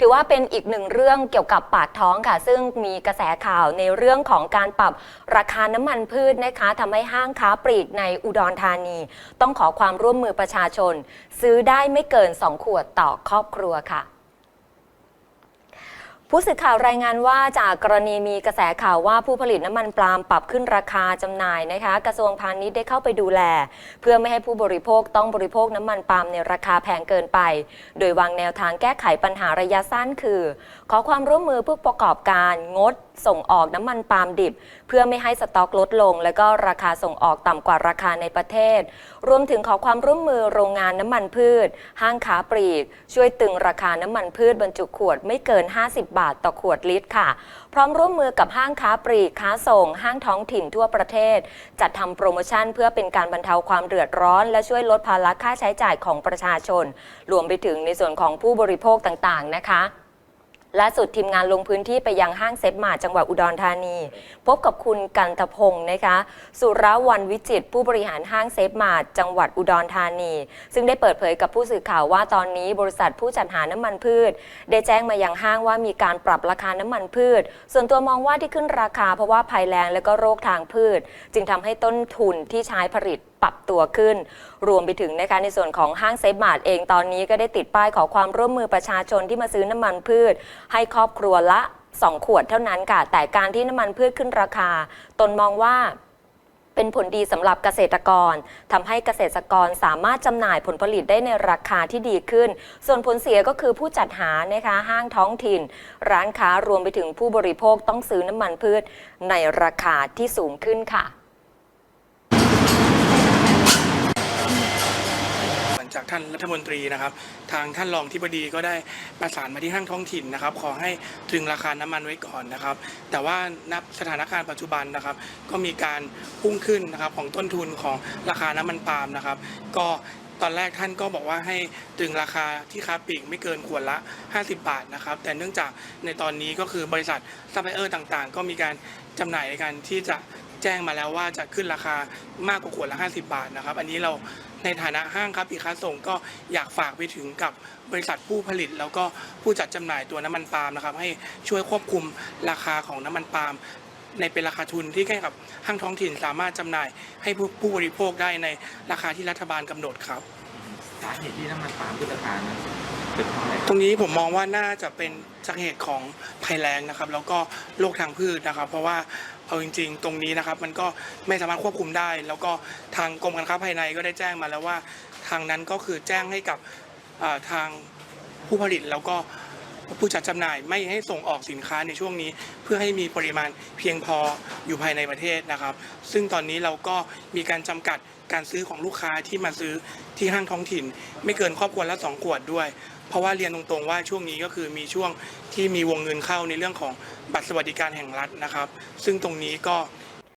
ถือว่าเป็นอีกหนึ่งเรื่องเกี่ยวกับปากท้องค่ะ ซึ่งมีกระแสข่าวในเรื่องของการปรับราคาน้ำมันพืชนะคะทำให้ห้างค้าปลีกในอุดรธานี ต้องขอความร่วมมือประชาชน ซื้อได้ไม่เกิน 2 ขวดต่อครอบครัวค่ะ ผู้สื่อข่าวรายงานว่าจากกรณีมีกระแสข่าวว่าผู้ผลิตน้ำมันปาล์มปรับขึ้นราคาจำหน่ายนะคะ กระทรวงพาณิชย์ได้เข้าไปดูแล เพื่อไม่ให้ผู้บริโภคต้องบริโภคน้ำมันปาล์มในราคาแพงเกินไป โดยวางแนวทางแก้ไขปัญหาระยะสั้นคือ ขอความร่วมมือผู้ประกอบการงด ส่งออกน้ำมันปาล์มดิบ เพื่อไม่ให้สต็อกลดลง และก็ราคาส่งออกต่ำกว่าราคาในประเทศ รวมถึงขอความร่วมมือโรงงานน้ำมันพืช ห้างค้าปลีก ช่วยตึงราคาน้ำมันพืชบรรจุขวดไม่เกิน 50บาทต่อขวดลิตรค่ะ พร้อมร่วมมือกับห้างค้าปลีกค้าส่ง ห้างท้องถิ่นทั่วประเทศ จัดทำโปรโมชั่นเพื่อเป็นการบรรเทาความเดือดร้อน และช่วยลดภาระค่าใช้จ่ายของประชาชน รวมไปถึงในส่วนของผู้บริโภคต่างๆ นะคะ ล่าสุดทีมงานลงพื้นที่ไปยังห้างเซ็ตมาจังหวัดอุดรธานี พบกับคุณกันตพงศ์นะคะ สุรวันวิจิตผู้บริหารห้างเซฟมาจังหวัดอุดรธานี ซึ่งได้เปิดเผยกับผู้สื่อข่าวว่าตอนนี้บริษัทผู้จัดหาน้ำมันพืช ได้แจ้งมายังห้างว่ามีการปรับราคาน้ำมันพืช ส่วนตัวมองว่าที่ขึ้นราคาเพราะว่าภัยแล้งและก็โรคทางพืช จึงทำให้ต้นทุนที่ใช้ผลิต รับตัวขึ้น รวมไปถึงนะคะในส่วนของห้างเซฟมาร์ทเองตอนนี้ก็ได้ติดป้ายขอความร่วมมือประชาชนที่มาซื้อน้ำมันพืช ให้ครอบครัวละ 2 ขวดเท่านั้นค่ะ แต่การที่น้ำมันพืชขึ้นราคา ตนมองว่าเป็นผลดีสำหรับเกษตรกรทำให้เกษตรกรสามารถจำหน่ายผลผลิตได้ในราคาที่ดีขึ้น ส่วนผลเสียก็คือผู้จัดหานะคะห้างท้องถิ่น ร้านค้ารวมไปถึงผู้บริโภคต้องซื้อน้ำมันพืชในราคาที่สูงขึ้นค่ะานรัฐมนตรีนะครับ ทางท่านรองที่บดีก็ได้ประสานมาที่ห้างท้องถิ่นนะครับ ขอให้ตรึงราคาน้ำมันไว้ก่อนนะครับ แต่ว่านับสถานการณ์ปัจจุบันนะครับ ก็มีการพุ่งขึ้นนะครับของต้นทุนของราคาน้ำมันปาล์มนะครับ ก็ตอนแรกท่านก็บอกว่าให้ตรึงราคาที่ค้าปลีกไม่เกินขวดละ 50 บาทนะครับ แต่เนื่องจากในตอนนี้ก็คือบริษัทซัพพลายเออร์ต่างๆ ก็มีการจำหน่ายในการที่จะ แจ้งมาแล้วว่าจะขึ้นราคามากกว่าขวดละ 50 บาทนะครับ อันนี้เราในฐานะห้างครับปีค้าส่งก็อยากฝากไปถึงกับบริษัทผู้ผลิต แล้วก็ผู้จัดจำหน่ายตัวน้ำมันปาล์มนะครับ ให้ช่วยควบคุมราคาของน้ำมันปาล์มในเป็นราคาทุนที่ให้กับห้างท้องถิ่นสามารถจำหน่ายให้ผู้ผู้บริโภคได้ในราคาที่รัฐบาลกำหนดครับสาเหตุที่น้ำมันปาล์มขึ้นราคา เป็นเพราะอะไรตรงนี้ผมมองว่าน่าจะเป็นจาเหตุของภัยแล้งนะครับ แล้วก็โรคทางพืชนะครับ เพราะว่าเอาจริง ๆ ตรงนี้นะครับ มันก็ไม่สามารถควบคุมได้ แล้วก็ทางกรมการค้าภายในก็ได้แจ้งมาแล้วว่า ทางนั้นก็คือแจ้งให้กับอ่าทางผู้ผลิตแล้วก็ผู้จัดจำหน่ายไม่ให้ส่งออกสินค้าในช่วงนี้ เพื่อให้มีปริมาณเพียงพออยู่ภายในประเทศนะครับ ซึ่งตอนนี้เราก็มีการจำกัดการซื้อของลูกค้าที่มาซื้อที่ห้างท้องถิ่น ไม่เกินครอบครัวละสองขวดด้วย เพราะว่าเรียนตรงๆว่าช่วงนี้ก็คือมีช่วงที่มีวงเงินเข้าในเรื่องของบัตรสวัสดิการแห่งรัฐนะครับ ซึ่งตรงนี้ก็